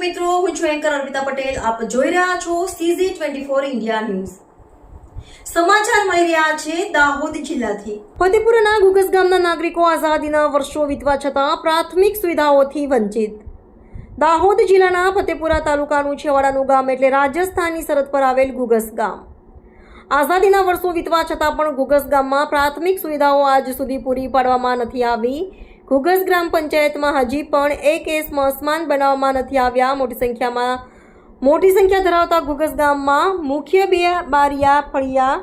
મિત્રો, હું છું એન્કર અર્પિતા પટેલ. આપ જોઈ રહ્યા છો CG twenty four India news Dahod ગુગસ સુવિધાઓથી વંચિત. દાહોદ જિલ્લાના ફતેપુરા તાલુકાનું છેવાડાનું ગામ એટલે રાજસ્થાનની સરહદ પર આવેલ ગુગસ ગામ. આઝાદીના વર્ષો વીતવા છતાં પણ ઘુગસ ગામમાં પ્રાથમિક સુવિધાઓ આજ સુધી પૂરી પાડવામાં નથી આવી. ઘુગસ ગ્રામ પંચાયતમાં હજી પણ એ કેસમાં અસમાન બનાવવામાં નથી આવ્યા. મોટી સંખ્યામાં, મોટી સંખ્યા ધરાવતા ઘુગસ ગામમાં મુખ્ય બે બારિયા ફળિયા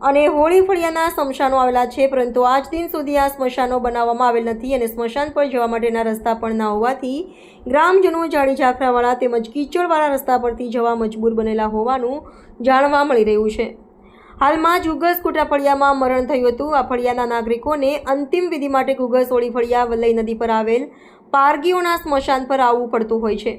અને હોળી ફળિયાના સ્મશાનો આવેલા છે. પરંતુ આજ દિન સુધી આ સ્મશાનો બનાવવામાં આવેલ નથી અને સ્મશાન પર જવા માટેના રસ્તા પણ ના હોવાથી ગ્રામજનો જાડી ઝાખરાવાળા તેમજ કીચડવાળા રસ્તા પરથી જવા મજબૂર બનેલા હોવાનું જાણવા મળી રહ્યું છે. હાલમાં જ ઉગસ કુટાફળિયામાં મરણ થયું હતું. આ ફળિયાના નાગરિકોને અંતિમ વિધિ માટે ઉગસ ઓળી ફળિયા વલ્લઈ નદી પર આવેલ પારગીઓના સ્મશાન પર આવવું પડતું હોય છે.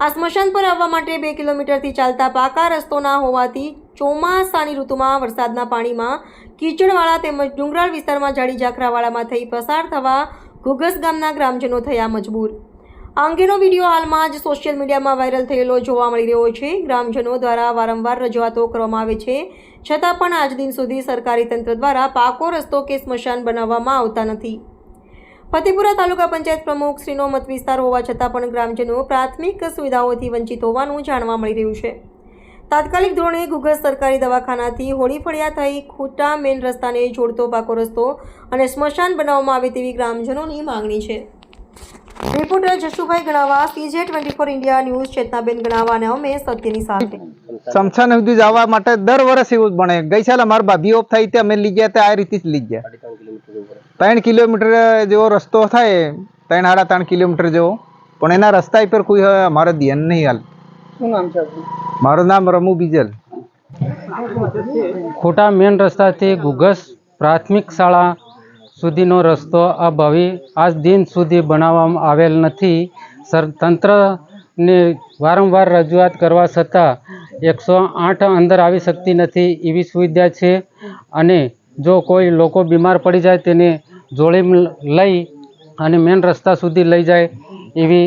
આ સ્મશાન પર આવવા માટે બે કિલોમીટરથી ચાલતા પાકા રસ્તો ના હોવાથી ચોમાસાની ઋતુમાં વરસાદના પાણીમાં કીચડવાળા તેમજ ડુંગરાળ વિસ્તારમાં જાડી ઝાખરાવાળામાં થઈ પસાર થવા ઘુગસ ગામના ગ્રામજનો થયા મજબૂર. આ અંગેનો વીડિયો હાલમાં જ સોશિયલ મીડિયામાં વાયરલ થયેલો જોવા મળી રહ્યો છે. ગ્રામજનો દ્વારા વારંવાર રજૂઆતો કરવામાં આવે છે. છતાં પણ આજ દિન સુધી સરકારી તંત્ર દ્વારા પાકો, રસ્તો કે સ્મશાન બનાવવામાં આવતા નથી. ફતેપુરા તાલુકા પંચાયત પ્રમુખ શ્રીનો મત વિસ્તાર હોવા છતાં પણ ગ્રામજનો પ્રાથમિક સુવિધાઓથી વંચિત હોવાનું જાણવા મળી રહ્યું છે. તાત્કાલિક ધોરણે ગુગસ સરકારી દવાખાનાથી હોળી ફળિયા થઈ ખોટા મેન રસ્તાને જોડતો પાકો, રસ્તો અને સ્મશાન બનાવવામાં આવે તેવી ગ્રામજનોની માંગણી છે. Reporter Jashubhai Ganava CJ twenty four India news Chetnaben Ganava અને અમે સત્યની સાથે. સમસાન સુધી જવા માટે દર વર્ષ એવું જ બને. ગઈ સાલ અમારા ભાભી ઓફ થઈ તે અમે લઈ ગયા તે આ રીતે જ લઈ ગયા. ત્રણ કિલોમીટર જેવો રસ્તો થાય ત્રણ સાડા ત્રણ કિલોમીટર જેવો. પણ એના રસ્તા પર કોઈ હવે અમારે ધ્યાન નહીં હાલ. શું નામ છે મારું નામ રમુ બીજલ. ખોટા મેન રસ્તાથી ગુગસ પ્રાથમિક શાળા સુધીનો રસ્તો આ ભાવિ આજ દિન સુધી બનાવવામાં આવેલ નથી. સર, તંત્રને વારંવાર રજૂઆત કરવા છતાં એકસો આઠ અંદર આવી શકતી નથી એવી સુવિધા છે અને જો કોઈ લોકો બીમાર પડી જાય તેને જોડે લઈ અને મેન રસ્તા સુધી લઈ જાય એવી